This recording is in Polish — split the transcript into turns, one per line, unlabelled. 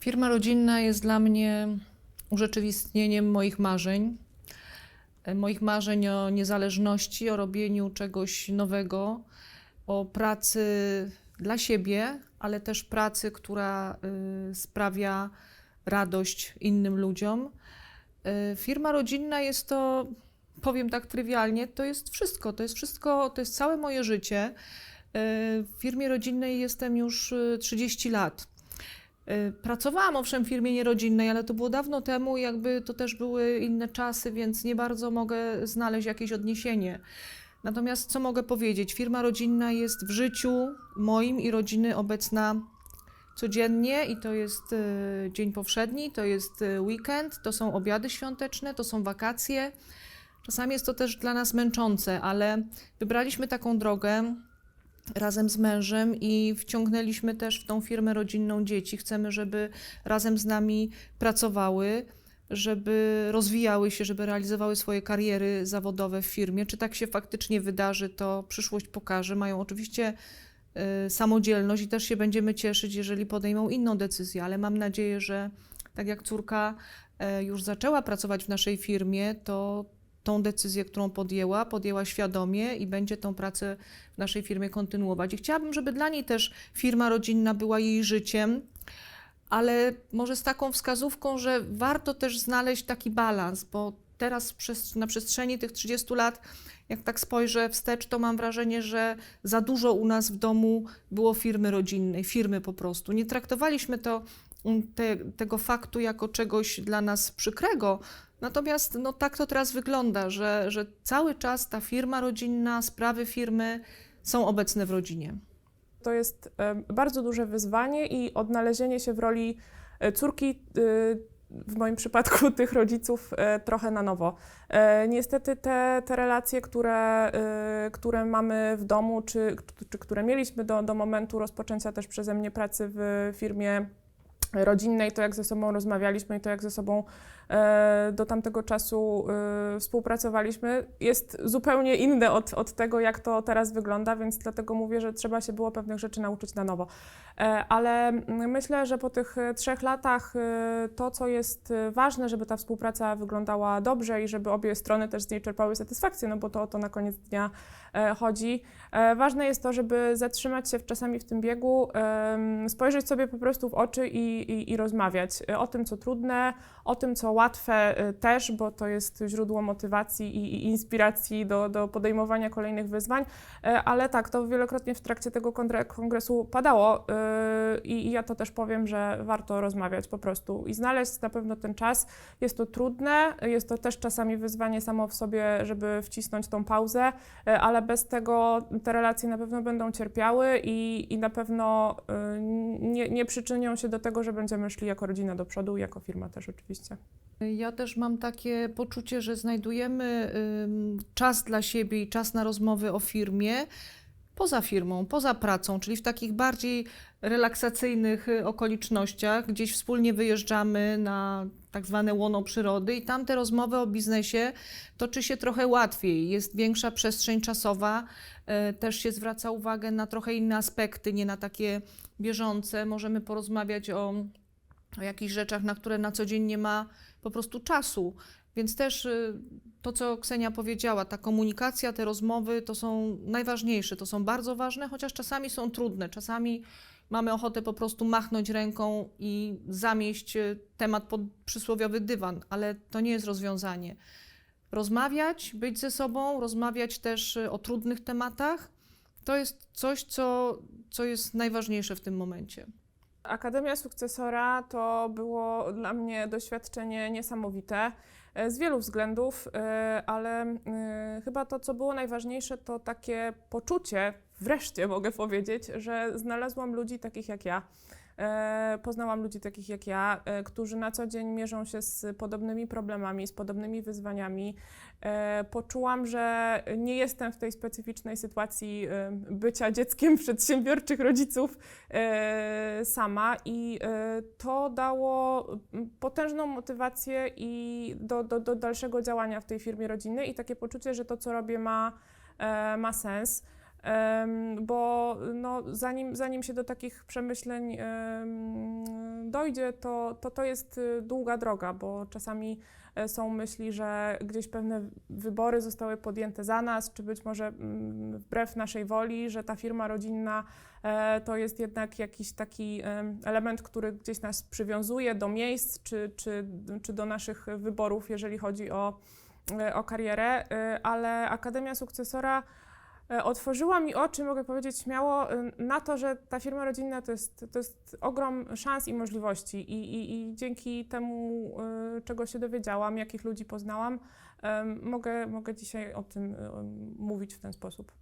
Firma rodzinna jest dla mnie urzeczywistnieniem moich marzeń. E, Moich marzeń o niezależności, o robieniu czegoś nowego, o pracy dla siebie, ale też pracy, która y, sprawia radość innym ludziom. Y, Firma rodzinna jest to, powiem tak trywialnie, to jest wszystko. To jest wszystko, to jest całe moje życie. Y, W firmie rodzinnej jestem już y, 30 lat. Y, Pracowałam owszem w firmie nierodzinnej, ale to było dawno temu, jakby to też były inne czasy, więc nie bardzo mogę znaleźć jakieś odniesienie. Natomiast co mogę powiedzieć? Firma rodzinna jest w życiu moim i rodziny obecna codziennie i to jest y, dzień powszedni, to jest y, weekend, to są obiady świąteczne, to są wakacje. Czasami jest to też dla nas męczące, ale wybraliśmy taką drogę razem z mężem i wciągnęliśmy też w tą firmę rodzinną dzieci. Chcemy, żeby razem z nami pracowały, żeby rozwijały się, żeby realizowały swoje kariery zawodowe w firmie. Czy tak się faktycznie wydarzy, to przyszłość pokaże. Mają oczywiście y, samodzielność i też się będziemy cieszyć, jeżeli podejmą inną decyzję, ale mam nadzieję, że tak jak córka e, już zaczęła pracować w naszej firmie, to tą decyzję, którą podjęła, podjęła świadomie i będzie tą pracę w naszej firmie kontynuować. I chciałabym, żeby dla niej też firma rodzinna była jej życiem, ale może z taką wskazówką, że warto też znaleźć taki balans, bo teraz na przestrzeni tych 30 lat, jak tak spojrzę wstecz, to mam wrażenie, że za dużo u nas w domu było firmy rodzinnej, firmy po prostu. Nie traktowaliśmy to, te, tego faktu jako czegoś dla nas przykrego, natomiast no, tak to teraz wygląda, że, że cały czas ta firma rodzinna, sprawy firmy są obecne w rodzinie.
To jest em, bardzo duże wyzwanie i odnalezienie się w roli e, córki, y, w moim przypadku tych rodziców, e, trochę na nowo. E, Niestety te, te relacje, które, e, które mamy w domu, czy, czy które mieliśmy do, do momentu rozpoczęcia też przeze mnie pracy w firmie rodzinnej, to jak ze sobą rozmawialiśmy i to jak ze sobą e, do tamtego czasu e, współpracowaliśmy, jest zupełnie inne od, od tego, jak to teraz wygląda, więc dlatego mówię, że trzeba się było pewnych rzeczy nauczyć na nowo. E, ale myślę, że po tych trzech latach to, co jest ważne, żeby ta współpraca wyglądała dobrze i żeby obie strony też z niej czerpały satysfakcję, no bo to o to na koniec dnia chodzi. Ważne jest to, żeby zatrzymać się w- czasami w tym biegu, spojrzeć sobie po prostu w oczy i, i, i rozmawiać o tym, co trudne, o tym, co łatwe e, też, bo to jest źródło motywacji i, i inspiracji do, do podejmowania kolejnych wyzwań. E, Ale tak, to wielokrotnie w trakcie tego kongre- kongresu padało e, i, i ja to też powiem, że warto rozmawiać po prostu i znaleźć na pewno ten czas. Jest to trudne, jest to też czasami wyzwanie samo w sobie, żeby wcisnąć tą pauzę, e, ale bez tego te relacje na pewno będą cierpiały i, i na pewno e, nie, nie przyczynią się do tego, że będziemy szli jako rodzina do przodu jako firma też oczywiście.
Ja też mam takie poczucie, że znajdujemy czas dla siebie i czas na rozmowy o firmie poza firmą, poza pracą, czyli w takich bardziej relaksacyjnych y, okolicznościach. Gdzieś wspólnie wyjeżdżamy na tak zwane łono przyrody i tam te rozmowy o biznesie toczy się trochę łatwiej. Jest większa przestrzeń czasowa, y, też się zwraca uwagę na trochę inne aspekty, nie na takie bieżące. Możemy porozmawiać o, o jakichś rzeczach, na które na co dzień nie ma po prostu czasu. Więc też y, to, co Ksenia powiedziała, ta komunikacja, te rozmowy to są najważniejsze, to są bardzo ważne, chociaż czasami są trudne. Czasami mamy ochotę po prostu machnąć ręką i zamieść y, temat pod przysłowiowy dywan, ale to nie jest rozwiązanie. Rozmawiać, być ze sobą, rozmawiać też y, o trudnych tematach, to jest coś, co, co jest najważniejsze w tym momencie.
Akademia Sukcesora to było dla mnie doświadczenie niesamowite e, z wielu względów, e, ale e, chyba to, co było najważniejsze, to takie poczucie, wreszcie mogę powiedzieć, że znalazłam ludzi takich jak ja. E, Poznałam ludzi takich jak ja, e, którzy na co dzień mierzą się z podobnymi problemami, z podobnymi wyzwaniami. E, Poczułam, że nie jestem w tej specyficznej sytuacji e, bycia dzieckiem przedsiębiorczych rodziców e, sama i e, to dało potężną motywację i do, do, do dalszego działania w tej firmie rodzinnej i takie poczucie, że to, co robię, ma, e, ma sens. Bo no, zanim, zanim się do takich przemyśleń em, dojdzie, to, to to jest y, długa droga, bo czasami e, są myśli, że gdzieś pewne wybory zostały podjęte za nas, czy być może mm, wbrew naszej woli, że ta firma rodzinna e, to jest jednak jakiś taki em, element, który gdzieś nas przywiązuje do miejsc, czy, czy, czy do naszych wyborów, jeżeli chodzi o, e, o karierę, ale Akademia Sukcesora otworzyła mi oczy, mogę powiedzieć śmiało, e, na to, że ta firma rodzinna to jest, to jest ogrom szans i możliwości. I, i, i dzięki temu, e, czego się dowiedziałam, jakich ludzi poznałam, mogę, mogę dzisiaj o tym e, mówić w ten sposób.